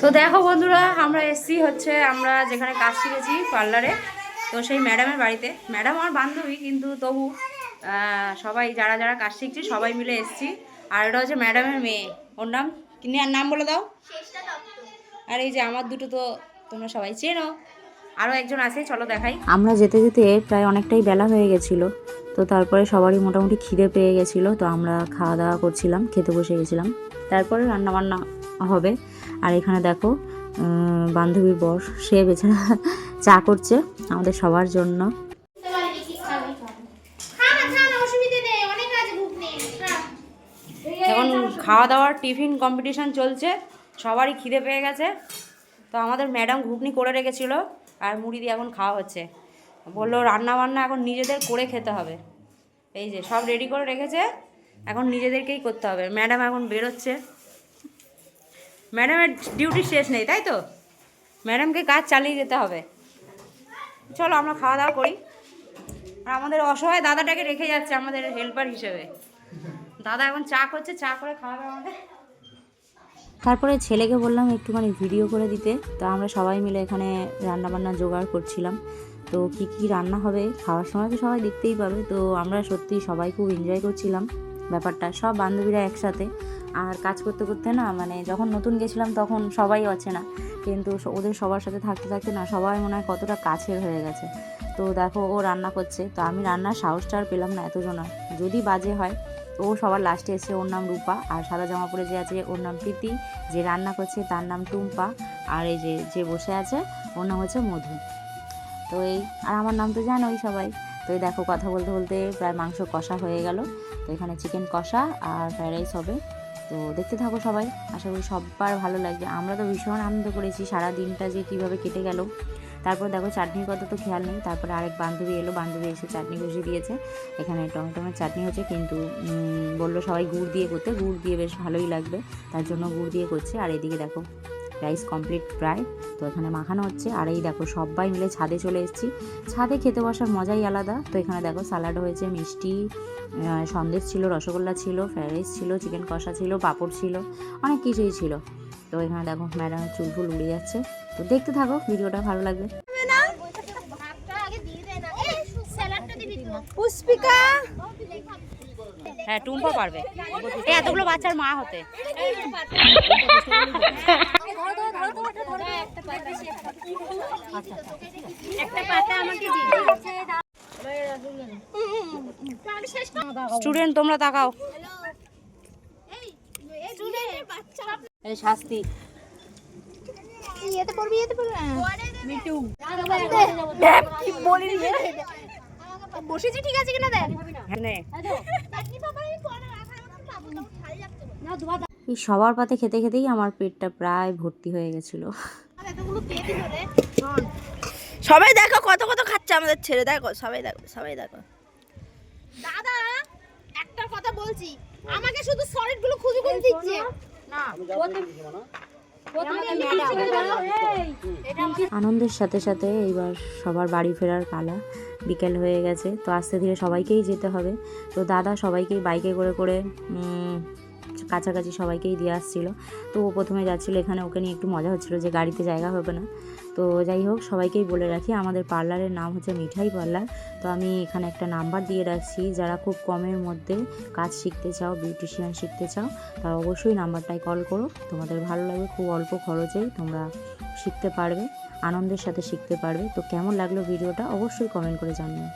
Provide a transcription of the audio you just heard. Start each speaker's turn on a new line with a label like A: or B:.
A: তো দেখো বন্ধুরা আমরা এসছি হচ্ছে আমরা যেখানে কাজ শিখেছি পার্লারে। তো সেই ম্যাডামের বাড়িতে। ম্যাডাম আমার বান্ধবী কিন্তু তবু সবাই যারা যারা কাজ শিখছি সবাই মিলে এসছি। আর এটা হচ্ছে ম্যাডামের মেয়ে। ওর নাম? কি নে- নাম বলে দাও। আর এই যে আমার দুটো তো তোমরা সবাই চেনো। আরও একজন আছে চলো দেখাই। আমরা যেতে যেতে প্রায় অনেকটাই বেলা হয়ে গেছিল। তো তারপরে সবারই মোটামুটি খিদে পেয়ে গেছিল। তো আমরা খাওয়া দাওয়া করছিলাম খেতে বসে গেছিলাম। তারপরে রান্না বান্না হবে। আর এখানে দেখো বান্ধবী বস সে বেচারা চা করছে আমাদের সবার জন্য। এখন খাওয়া দাওয়ার টিফিন কম্পিটিশন চলছে, সবারই খিদে পেয়ে গেছে। তো আমাদের ম্যাডাম ঘুগনি করে রেখেছিল, আর মুড়ি দিয়ে এখন খাওয়া হচ্ছে। বলল রান্না বান্না এখন নিজেদের করে খেতে হবে। এই যে সব রেডি করে রেখেছে, এখন নিজেদেরকেই করতে হবে। ম্যাডাম এখন বেরোচ্ছে। ম্যাডামের ডিউটি শেষ নেই, তাই তো? ম্যাডামকে কাজ চালিয়ে যেতে হবে। চলো আমরা খাওয়া দাওয়া করি। আর আমাদের অসহায় দাদাটাকে রেখে যাচ্ছে আমাদের হেল্পার হিসেবে। দাদা এখন চা করছে, চা করে খাওয়াবে আমাদের তারপরে ছেলেকে বললাম একটুখানি ভিডিও করে দিতে। তো আমরা সবাই মিলে এখানে রান্না বান্না জোগাড় করছিলাম। তো কি কি রান্না হবে, খাওয়ার সময় তো সবাই দেখতেই পাবে। তো আমরা সত্যি সবাই খুব এনজয় করছিলাম ব্যাপারটা। সব বান্ধবীরা একসাথে। আর কাজ করতে করতে না মানে যখন নতুন গেছিলাম তখন সবাই অচেনা। কিন্তু ওদের সবার সাথে থাকতে থাকতে না সবাই মনে হয় কতটা কাছের হয়ে গেছে। তো দেখো ও রান্না করছে, তো আমি রান্নার সাহসটা আর পেলাম না এতজন যদি বাজে হয় ও সবার লাস্টে এসে ওর নাম রূপা। আর সাদা জামা পরে যে আছে, ওর নাম প্রীতি। যে রান্না করছে, তার নাম টুম্পা। আর এই যে যে বসে আছে, ওর নাম হচ্ছে মধু। তো এই, আর আমার নাম তো জানোই সবাই। তো এই দেখো কথা বলতে বলতে প্রায় মাংস কষা হয়ে গেল। তো এখানে চিকেন কষা আর ফ্রাইড রাইস হবে। তো দেখতে থাকো সবাই। আশা করি সবার ভালো লাগবে। আমরা তো ভীষণ আনন্দ করেছি সারা দিনটা যে কীভাবে কেটে গেল। তারপর দেখো চাটনির কথা তো খেয়াল নেই। তারপরে আরেক বান্ধবী এলো। বান্ধবী এসে চাটনি বসিয়ে দিয়েছে। এখানে টমেটোমের চাটনি হচ্ছে কিন্তু বলল সবাই গুড় দিয়ে করতে। গুড় দিয়ে বেশ ভালোই লাগবে। তার জন্য গুড় দিয়ে করছে। আর এদিকে দেখো রাইস কমপ্লিট প্রায়। তো এখানে মাখানো হচ্ছে। আর এই দেখো সবাই মিলে ছাদে চলে এসেছি। ছাদে খেতে বসার মজাই আলাদা। তো এখানে দেখো স্যালাড হয়েছে মিষ্টি সন্দেশ ছিল রসগোল্লা ছিল ফ্রাইড রাইস ছিল চিকেন কষা ছিল পাঁপড় ছিল অনেক কিছুই ছিল। তো এখানে দেখো ম্যাডামের চুল ফুল উড়ে যাচ্ছে। তো দেখতে থাকো ভিডিওটা ভালো লাগবে
B: পুষ্পিকা!
A: হ্যাঁ টুম্পা পারবে। এতগুলো বাচ্চার মা হতে
B: একটা পাতা আমাকে
A: স্টুডেন্ট তোমরা তাকাও। এই শাস্তি।
B: ইয়েতে পড়বি ইয়েতে পড়বি মিটু কি বলি বসেছি ঠিক আছে কিনা দেখ?
A: সবার পাতে খেতে খেতেই আমার পেটটা প্রায় ভর্তি হয়ে গেছিল।
C: সবাই দেখো কত কত খাচ্ছে আমাদের ছেলে দেখো সবাই দেখো সবাই দেখো।
B: দাদা একটা কথা বলছি। আমাকে শুধু সলিডগুলো খুঁজে খুঁজে দিচ্ছে।
A: আনন্দের সাথে সাথে এইবার সবার বাড়ি ফেরার পালা। বিকেল হয়ে গেছে তো আস্তে ধীরে সবাইকেই যেতে হবে। তো দাদা সবাইকেই বাইকে করে করে উম, কাছাকাছি সবাইকেই দিয়ে আসছিল। তো ও প্রথমে যাচ্ছিল এখানে, ওকে নিয়ে একটু মজা হচ্ছিল যে গাড়িতে জায়গা হবে না। তো যাই হোক, সবাইকেই বলে রাখি, আমাদের পার্লারের নাম হচ্ছে মিঠাই পার্লার। তো আমি এখানে একটা নাম্বার দিয়ে রাখছি, যারা খুব কমের মধ্যে কাজ শিখতে চাও, বিউটিশিয়ান শিখতে চাও, তারা অবশ্যই নাম্বারটায় কল করো। তোমাদের ভালো লাগবে, খুব অল্প খরচেই তোমরা শিখতে পারবে, আনন্দের সাথে শিখতে পারবে। তো কেমন লাগল ভিডিওটা, অবশ্যই কমেন্ট করে জানিও।